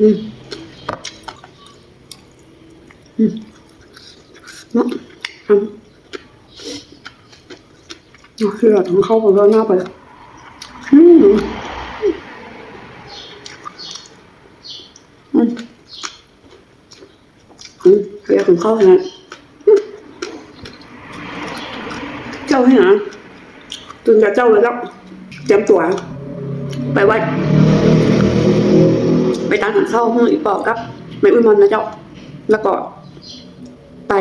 อืมอืมเนาะทำเอาเสือของเข้าไปแล้วหน้าไปอืมอืมอืมเสือของเข้าขนาดเจ้าให้หาตุนกับเจ้าเลยแล้วเตรียมตัว ไปวัด ไปตามหาเข้าห้องอีปอกครับไม่อุ้ยมอนนะเจ้า แล้วก็ ไป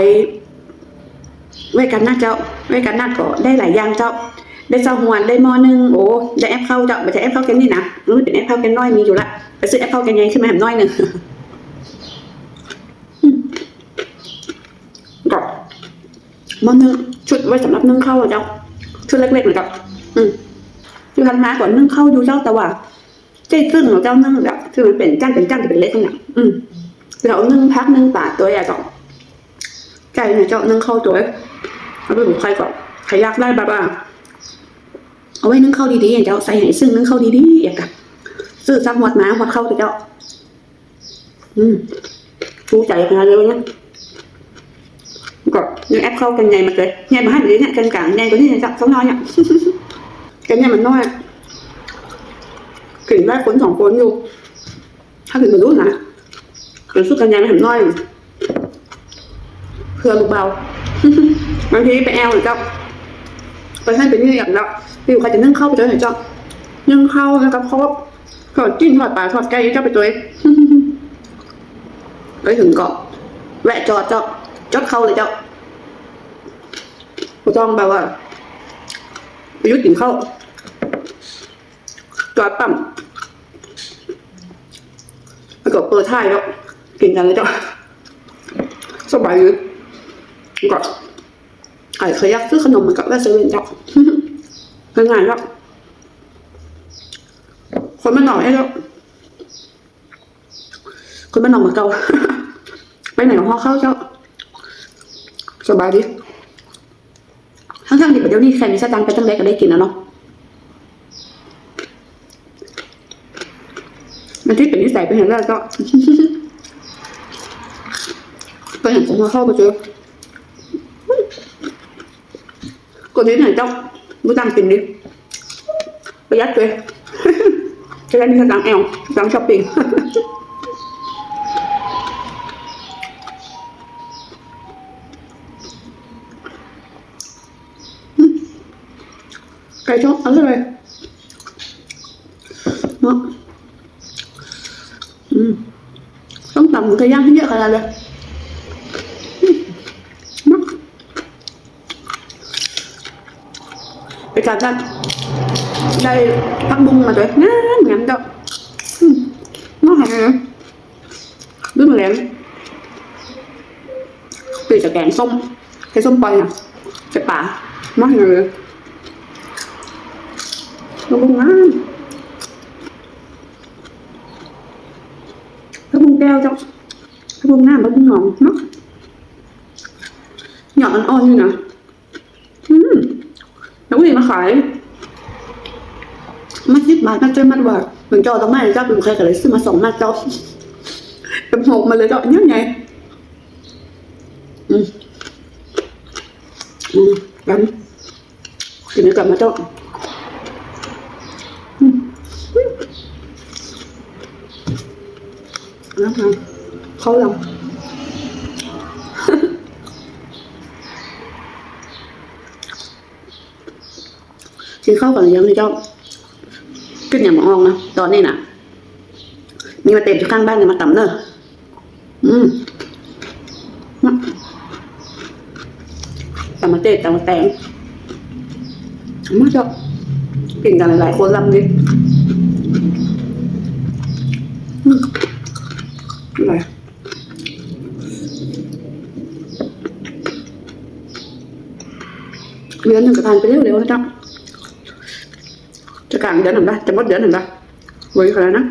ไว้กันหน้าเจ้าไว้กันหน้าก็ได้หลายอย่างเจ้า ได้เจ้าหวนได้มอหนึงโอ้ได้แอปเข้าเจ้าไม่ใช่แอปเข้าแกนนี่นะรู้เป็นแอปเข้าแกนน้อยมีอยู่ละไปซื้อแอปเข้าแกนใหญ่ขึ้นมาแหมน้อยหนึ่งก็มอหนึงชุดไว้สำหรับนึ่งข้าวเจ้าชุดเล็กๆเลยครับ อืมคือทันมาก่อนนึ่งข้าวอยู่เจ้าแต่ว่า เจ้ซึ่งของเจ้านึ่งแบบคือมันเป็นก้านเป็นก้านจะเป็นเล็กขนาดอืมเรานึ่งพักนึ่งป่าตัวใหญ่ก่อนไก่เนี่ยเจ้านึ่งเข้าตัวเอาไปบุกใครก่อนใครอยากได้แบบว่าเอาไว้นึ่งเข้าดีๆอย่างเจ้าใส่ให้ซึ่งนึ่งเข้าดีๆอย่างกับซื้อซักหมดมาหมดเข้าไปเจ้า อืมฟูใจขนาดเลยเนี่ยก็ยังแอปเข้ากันใหญ่มาเลยใหญ่มาให้แบบนี้เนี่ยกันกลางใหญ่กว่านี้เนี่ยเจ้าสองน้อยเนี่ยกันเนี่ยมันน้อย กลิ่นได้คนสองคนอยู่ ถ้าถึงมารู้นะกลิ่นสู้กันยายไม่ห็นน้อยเพื่อลูกเบาบางทีไปแอลหรือเจ้าไปให้เป็นนี่อย่างแล้วไปอยู่ใครจะนึ่งเข้าไปเจอไหนเจ้านึ่งเข้าแล้วก็ครบทอดจิ้นทอดปลาทอดไก่เจ้าไปตัวเองไปถึงเกาะแวะจอดเจ้าจอดเข้าเลยเจ้าผู้ต้องแบบว่าไปยุดถึงเข้า จอดปั๊มแล้วก็เปิดท้ายแล้วกินกันเลยจ้ะสบายอยู่ก็ไอ้เคยอยากซื้อขนมมันกับแม่เซเว่นจ้ะง่ายๆแล้วคนมันหน่อยแล้วคนมันหน่อยเหมือนเก่าไปไหนของพ่อเข้าเจ้า สบายดีทั้งๆที่เดี๋ยวนี้ใครมีสตังค์ไปตั้งแต่ก็ได้กินแล้วเนาะ มันที่เป็นนิสัยเป็นอย่างแรกก็ไปเห็นผมมาเข้าไปเจอคนนี้ไหนเจ้าไม่ตั้งกินดิประหยัดเลยจะได้มีสตังค์แอลสตังค์ช้อปปิ้งไก่ชอบอร่อยเนาะ อืมต้องตำหมูไก่ย่างที่เยอะขนาดเลยไปจัดกันได้พังบุ้งมาด้วยงานงานดอกน้องหายดึงแหลมตีจากแกงส้มใส้ส้มปล่อยอะใส่ป่าน่าห็นเลยพังบุ้งงานพังบุ้งแก้วจ้ะ บุ้งหน้าบ้าพี่น้องเนาะหยอดอ่อนอยู่นะอืมแล้ววันนี้มาขายมาสิบมาทมาเจอมาว่าเหมือนจอต้องมาเจ้าเป็นใครกันเลยซื้อมาสองมาจอาเป็นหกมาเลยเจ้าเนี่ยไงอืมอืมกันกินกลับมาเจ้า嗯，嗯， งกินข้าวก่อนหรือยังนี่เจ้าขึ้นอย่างมองนะตอนนี้น่ะมีมาเต็มอยู่ข้างบ้านเนี่ยมาต่ำเนอะอืมมาต่ำมาเตะต่ำมาแตงมาเจ้ากินกันหลายๆคนลำดิอืม อะไร เดือนหนึ่งก็ผ่านไปเร็วๆนะจ๊ะจะกลางเดือนหนึ่งได้จะหมดเดือนหนึ่งได้เว้ยขนาดนะ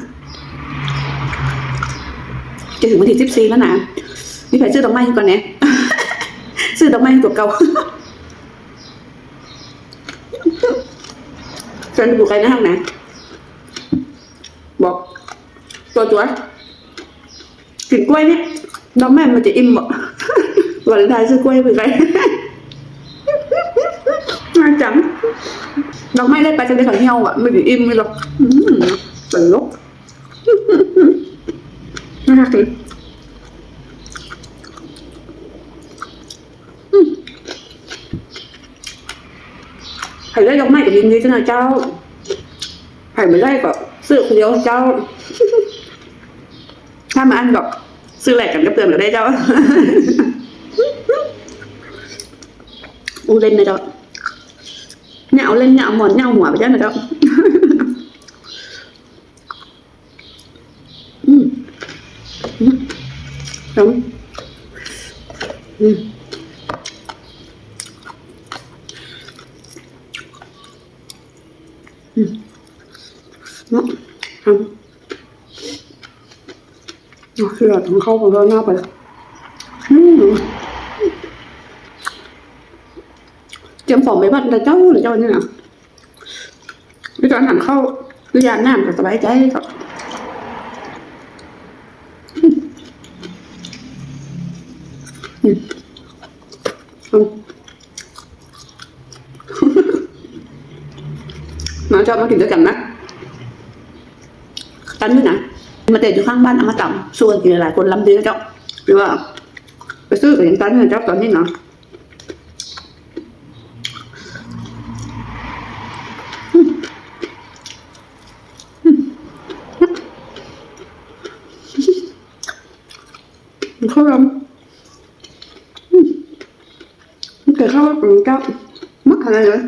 จะถึงวันที่สิบสี่แล้วนะมีใครซื้อดอกไม้ก่อนเนี่ยซื้อดอกไม้ตัวเก่าฉันดูใครนะห้างไหนบอกตัวตัวกินกล้วยเนี่ยน้องแม่มันจะอิ่มบ่วันเลนไทายซื้อกล้วยไปไง น่าจังน้องไม่ได้ไปจะได้ของเหี่ยวอะไม่ได้อิ่มไม่หรอกอืมตลกน่ากินอืมใครได้ดอกไม้กับยินดีจังนะเจ้าใครไม่ได้ก็ซื้อคนเดียวเจ้า ถ้ามาอันแบบซื้อแหลกกันก็เตือนเราได้เจ้าอูเล่นเลยเเนี่ยเอาเล่นเนี่าหมอนเนี่าหัวไปจ้าหน่อยเจ้าอืมอืมอืมอืมเนาะทำอ๋อคือเราต้องเข้าไปแล้วหน้าไปอืมเต รียมของไปบ้านแต่เจ้าหรือเจ้าเนี่ยนะวิธีการหันเข้าวิญญาณน้ำก็สบายใจครับอืมอืมมาเจ้ามากินด้วยกันนะกันด้วยนะมาเตะอยู่ข้างบ้านเอามาต่ำส่วนกินหลายคนลำดีนะเจ้าหรือว่า ไปซื้อกับอย่งตันนะเจ้าตอนนี้เนาะอืมอืม มันเข้าลำอืมมันเกิดข้าอืมเจ้ามักอะไรเลย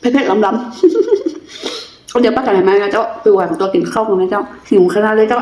เผ็ดๆลำๆเดี๋ยวป้ากันไหนมเจ้าคือว่าตัวกินข้าวกันไหมเจ้าหิวขนาดเลยเจ้า